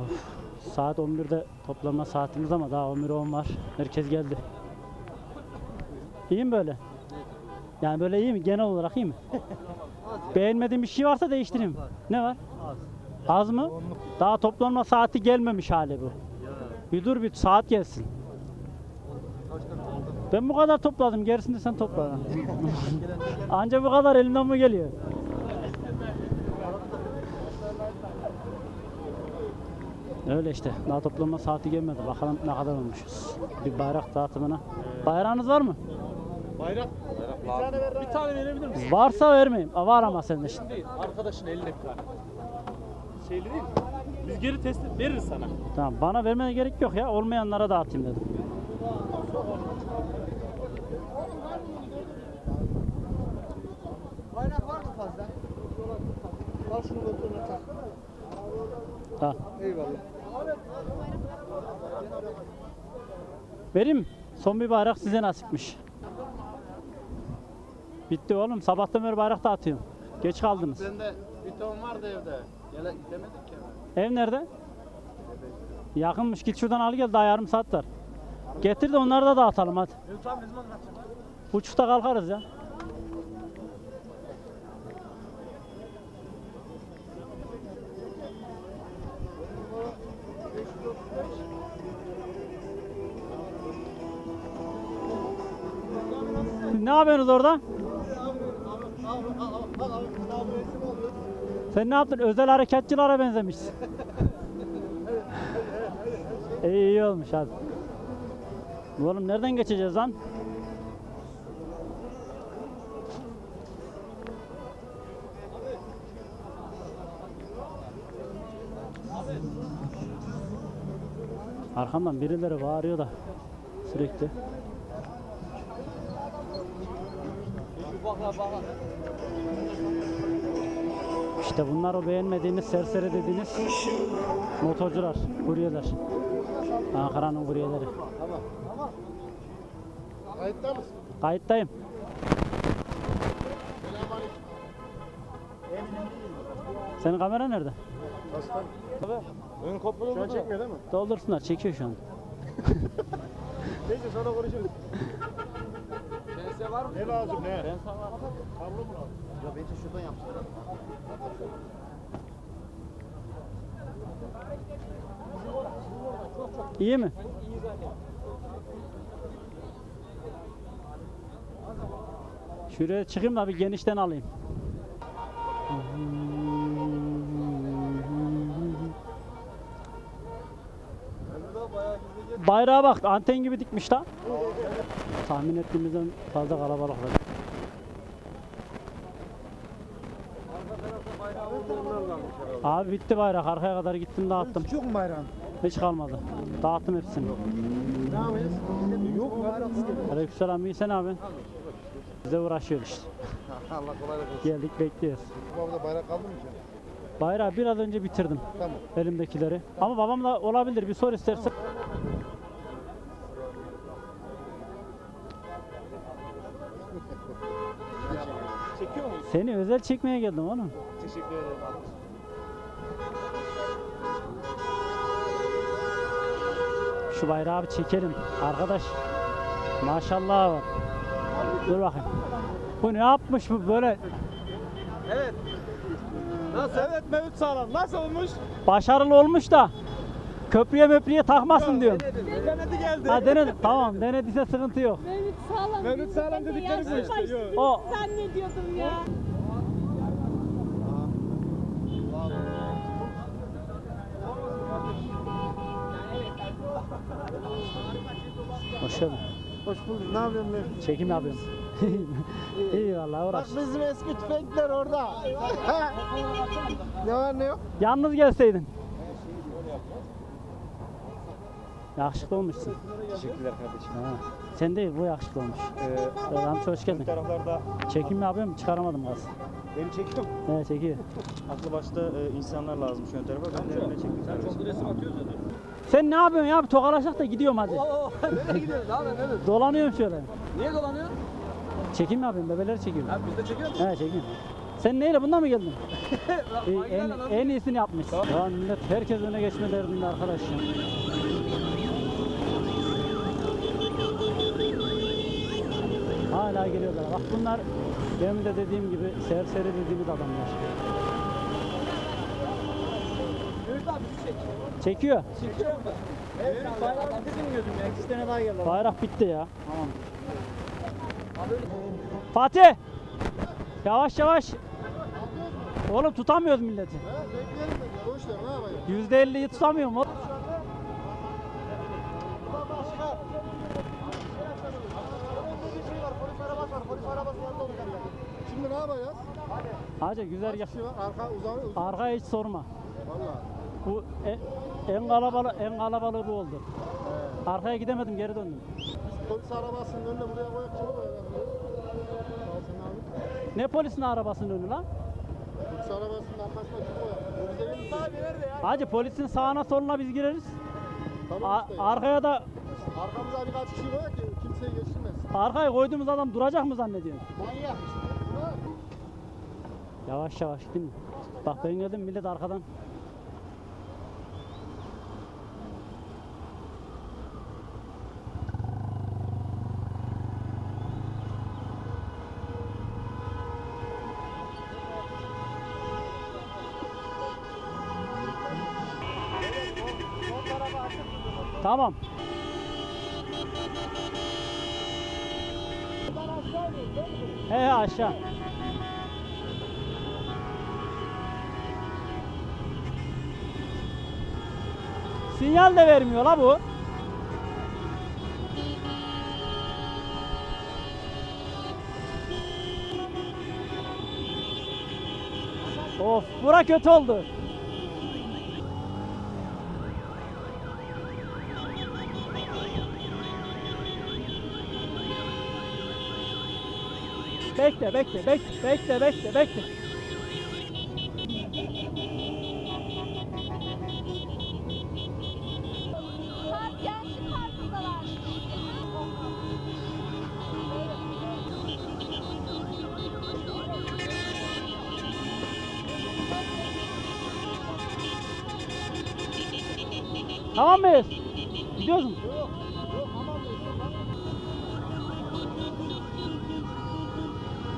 Of, saat 11'de toplanma saatimiz ama daha 11'e 10 var. Herkes geldi. İyi mi böyle? Yani böyle iyi mi? Genel olarak iyi mi? Beğenmediğin bir şey varsa değiştireyim. Ne var? Az mı? Daha toplanma saati gelmemiş hali bu. Bir dur bir saat gelsin. Ben bu kadar topladım. Gerisini sen topla. Anca bu kadar elimden mi geliyor? Öyle işte. Daha toplanma saati gelmedi. Bakalım ne kadar olmuşuz. Bir bayrak dağıtımına. Bayrağınız var mı? Bayrak. Bir tane ver. Bir tane verebilir misin? Varsa vermeyeyim. Aa, Var ama sende şimdi. Değil. Arkadaşın eline bir tane. Şeyli değil mi? Biz geri teslim veririz sana. Tamam. Bana vermene gerek yok ya. Olmayanlara dağıtayım dedim. Bayrak var mı fazla? Al şunu motoruna tak. Al. Eyvallah. Vereyim. mi? Son bir bayrak size nasipmiş. Bitti oğlum. Sabahtan beri bayrak dağıtıyorum. Geç kaldınız. Bende bir ton vardı evde. Gele gidemedik ya. Ev nerede? Yakınmış. Git şuradan al gel. Daha yarım saat var. Getir de onları da dağıtalım hadi. Tamam? Buçukta kalkarız ya. Ne yapıyorsunuz orada? Sen ne yaptın? Özel harekatçılara benzemişsin. iyi iyi olmuş hadi. Oğlum nereden geçeceğiz lan? Arkamdan birileri bağırıyor da sürekli. İşte bunlar o beğenmediğiniz serseri dediğiniz motorcular, kuryeler. Ankara'nın kuryeleri. Kayıtta mısın? Kayıttayım. Senin kamera nerede? Ön kopmalı Şu an çekmiyor değil mi? Doldursunlar, çekiyor şu an. Neyse sonra konuşuruz. Var mı? Ne lazım ne? Pense var. Kablo mu lazım? Ya bence şuradan yapsın. İyi mi? Şuraya çıkayım da bir genişten alayım. Bayrağa bak anten gibi dikmiş lan. Tahmin ettiğimizden fazla kalabalık var. Abi bitti bayrak arkaya kadar gittim dağıttım. Çok mu bayrağın? Hiç kalmadı. Dağıttım hepsini. Ne yapıyorsun? Yok bayrak. Aleykümselam iyi sen abi. Bize uğraşıyor işte. Allah kolaylık olsun. Geldik bekliyoruz. Bu arada bayrak kaldı mı ki? Bayrağı biraz önce bitirdim Tamam. elimdekileri. Ama babam da olabilir bir sor istersen. Çekiyor Seni özel çekmeye geldim oğlum. Teşekkür ederim. Şu bayrağı bir çekelim arkadaş. Maşallah var. Dur bakayım. Bu ne yapmış bu böyle Evet. Nasıl? Evet Mevlüt Sağlam. Nasıl olmuş? başarılı olmuş da köprüye möprüye takmasın diyorum. Denedi. Geldi. Ha denedi tamam denediyse sıkıntı yok. Mevlüt Sağlam. Mevlüt Sağlam dedikleri bu işte, yok. O Zannediyordum ya. Hoş geldin. Hoş bulduk. Ne yapıyorsun lan? Çekim yapıyorum. İyi vallahi uğraş. Bak bizim eski tüfekler orada. ne var ne yok? Yalnız gelseydin. Yakışıklı olmuşsun. Teşekkürler kardeşim. Ha. Sen değil bu yakışıklı olmuş. Ee, Ee, amca hoş geldin. bu taraflarda Çekim yapıyorum çıkaramadım az. beni çekiyor. Ne çekiyor. Aklı başta e, insanlar lazım şu ön tarafa. Ben de önüne çektim. Sen çok resim atıyorsun zaten. Sen ne yapıyorsun ya? Tokalaşak da gidiyorum hadi. Nereye gidiyorsun abi? Nereye? Dolanıyorum şöyle. Niye dolanıyorsun? Çekim yapıyorum bebeleri çekiyorum. Abi biz de çekiyor musun? He çekiyorum. Sen neyle bundan mı geldin? İyi, en, en iyisini yapmış. Ya millet herkes öne geçme derdinde arkadaş ya. Hala geliyorlar. Bak bunlar benim de dediğim gibi serseri dediğimiz adamlar. Mehmet abi çek. Çekiyor. Çekiyor mu? Evet, bayrağı bizi bilmiyordum ya. İki tane daha geldi. Bayrak bitti ya. Tamam. Fatih! Yavaş yavaş. Oğlum tutamıyoruz milleti. Yüzde elliyi tutamıyorum oğlum. Şimdi ne yapacağız? Hacı güzergah. Kişi var arka uzan uzan. Arkaya hiç sorma. Valla. Bu en, en kalabalık en kalabalığı bu oldu. Arkaya gidemedim geri döndüm. Polis arabasının önüne buraya koyak sen abi. Ne polisin arabasının önü lan? Polis arabasının arkasına kim ya? Hacı polisin sağına soluna biz gireriz. Tamam A- işte. arkaya da Arkamıza birkaç kişi koyak ki kimseyi geçirmez. arkaya koyduğumuz adam duracak mı zannediyorsun? Manyak işte. Yavaş yavaş değil mi? Bak ben geldim millet arkadan. He he aşağı. Sinyal de vermiyor la bu. Of bura kötü oldu. Bekle bekle bekle bekle bekle bekle.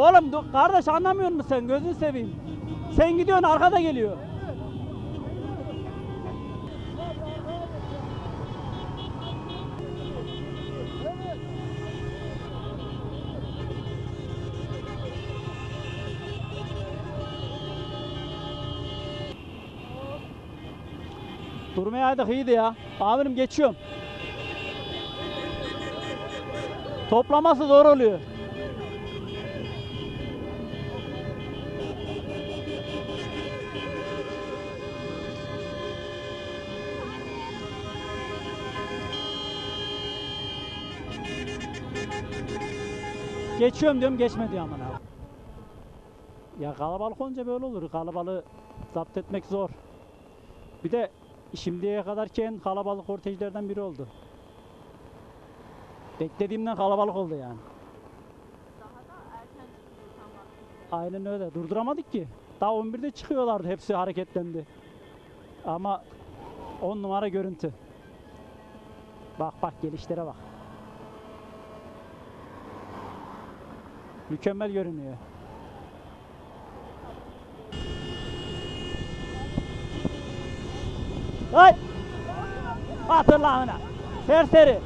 Oğlum kardeş anlamıyor musun sen? Gözünü seveyim. Sen gidiyorsun arkada geliyor. Durmayaydık iyiydi ya. Amirim geçiyorum. Toplaması zor oluyor. Geçiyorum diyorum geçme diyor aman abi. Ya kalabalık olunca böyle olur. Kalabalığı zapt etmek zor. Bir de şimdiye kadarki en kalabalık kortejlerden biri oldu. Beklediğimden kalabalık oldu yani. Aynen öyle. Durduramadık ki. Daha 11'de çıkıyorlardı. Hepsi hareketlendi. Ama 10 numara görüntü. Bak bak gelişlere bak. Mükemmel görünüyor. Hay! Hatırla ona. Serseri.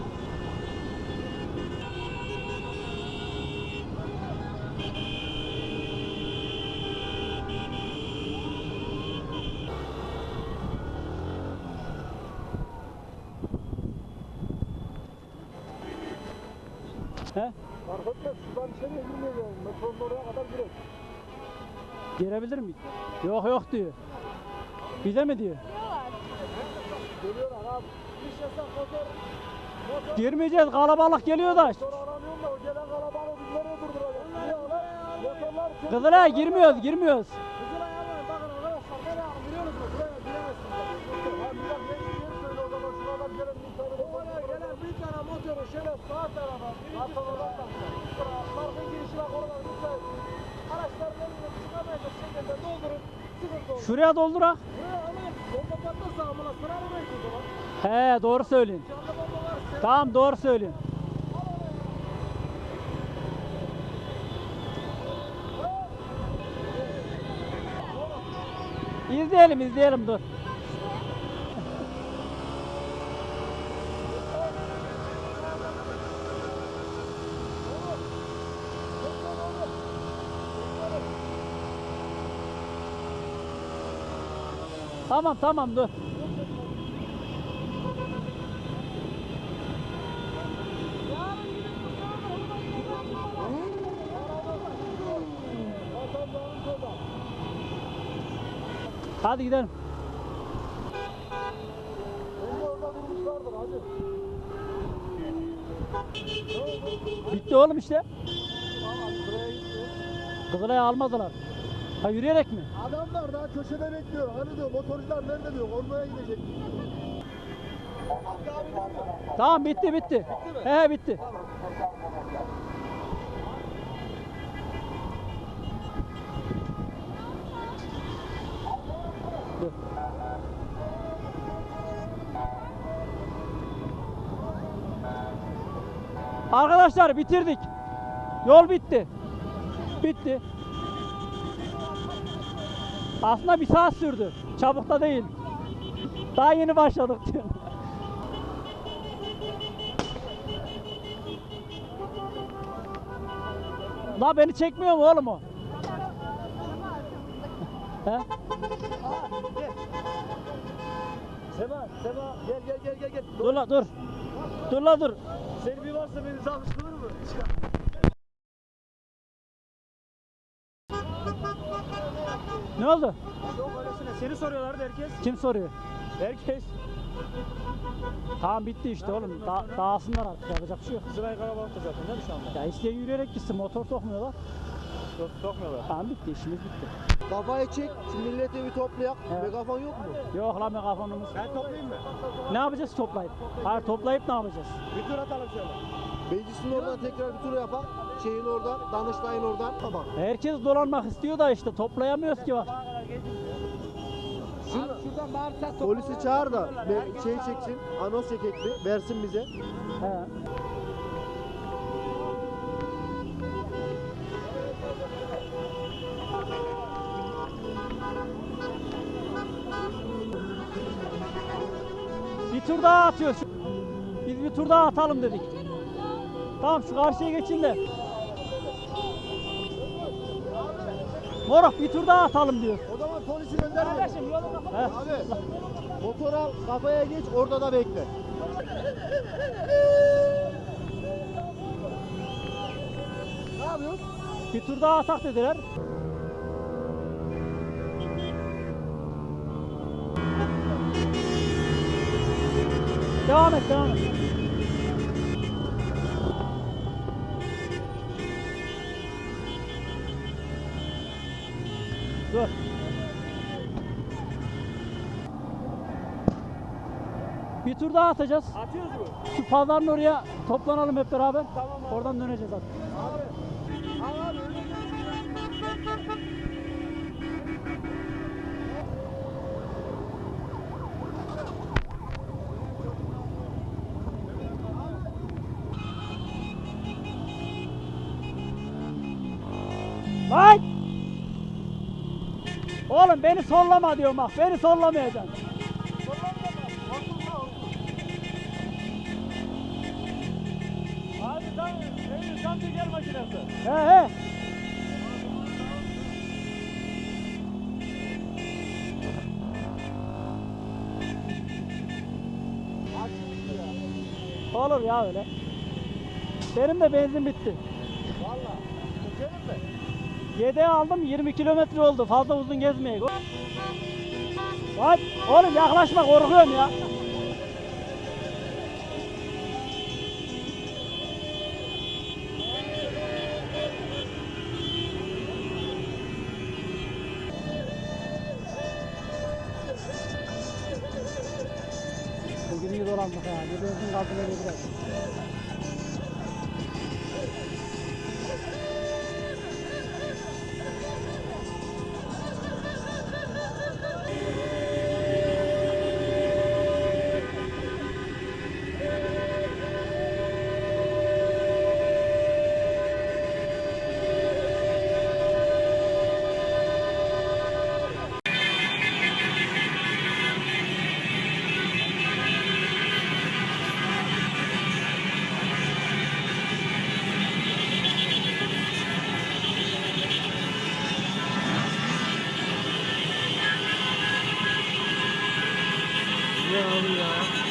He? Fark etmez. Şuradan içeriye girmeyeceğim. Metronun oraya kadar girelim. Girebilir mi? Yok yok diyor. Bize mi diyor? Geliyorlar abi. Yasak motor. Motor Girmeyeceğiz kalabalık geliyor da. aramıyorum da o gelen kalabalığı biz nereye durduracağız? Niye lan? Motorlar çok... Kızılay girmiyoruz girmiyoruz. Kızılay hemen bakın arkadaşlar nereye biliyorsunuz mu? Buraya giremezsiniz. Ha bir bak ne yeri söyle o zaman şuradan gelen bir tane motor. Oraya gelen bir tane motoru şöyle sağ tarafa. Sağ tarafa o zaman. He doğru söylüyorsun. Tamam doğru söylüyorsun. İzleyelim izleyelim dur. Tamam tamam dur. Hadi gidelim. Bitti oğlum işte. Kızılay'ı almadılar. Ha yürüyerek mi? Adamlar daha köşede bekliyor. Hani diyor motorcular nerede diyor. Ormaya gidecek. Tamam bitti bitti. He he bitti. Arkadaşlar bitirdik. Yol bitti. Bitti. Aslında bir saat sürdü. Çabuk da değil. Daha yeni başladık diyor. La beni çekmiyor mu oğlum o? He? Sema, Sema gel gel gel gel gel. Dur la dur. Dur la dur. Selvi varsa beni çalıştırır mı? Ne oldu? Yok öylesine. Seni soruyorlardı herkes. Kim soruyor? Herkes. Tamam bitti işte oğlum. Da dağılsınlar artık yapacak bir şey yok. Kızılay Karabalık'ta zaten değil mi şu anda? Ya isteyen yürüyerek gitsin motor sokmuyorlar. Yok sokmuyorlar. Tamam bitti işimiz bitti. Kafayı çek, şu milleti bir toplayak. Evet. Megafon yok mu? Yok lan megafonumuz. Ben toplayayım mı? Ne yapacağız toplayıp? Hayır toplayıp ne yapacağız? Bir tur atalım şöyle. Meclisin oradan tekrar bir tur yapak. Şeyin oradan, Danıştay'ın oradan. Tamam. Herkes dolanmak istiyor da işte toplayamıyoruz ki bak. Şuradan bağırsak Polisi çağır da şey çeksin, anons çekek bir, versin bize. He. Bir tur daha atıyoruz. Biz bir tur daha atalım dedik. Tamam şu karşıya geçin de. Moruk bir tur daha atalım diyor. O zaman polisi göndermeyin. He. Abi, motor al, kafaya geç, orada da bekle. Ne yapıyorsun? Bir tur daha atak dediler. Devam et, devam et. Tur daha atacağız. Atıyoruz mu? Şu pazarın oraya toplanalım hep beraber. Oradan döneceğiz artık. Lan! Oğlum beni sollama diyorum bak. Beni sollamayacaksın. Olur ya öyle. Benim de benzin bitti. Valla. Çekelim mi? Yedeğe aldım 20 kilometre oldu. Fazla uzun gezmeyek. Vay oğlum yaklaşma korkuyorum ya. Thank you. Ne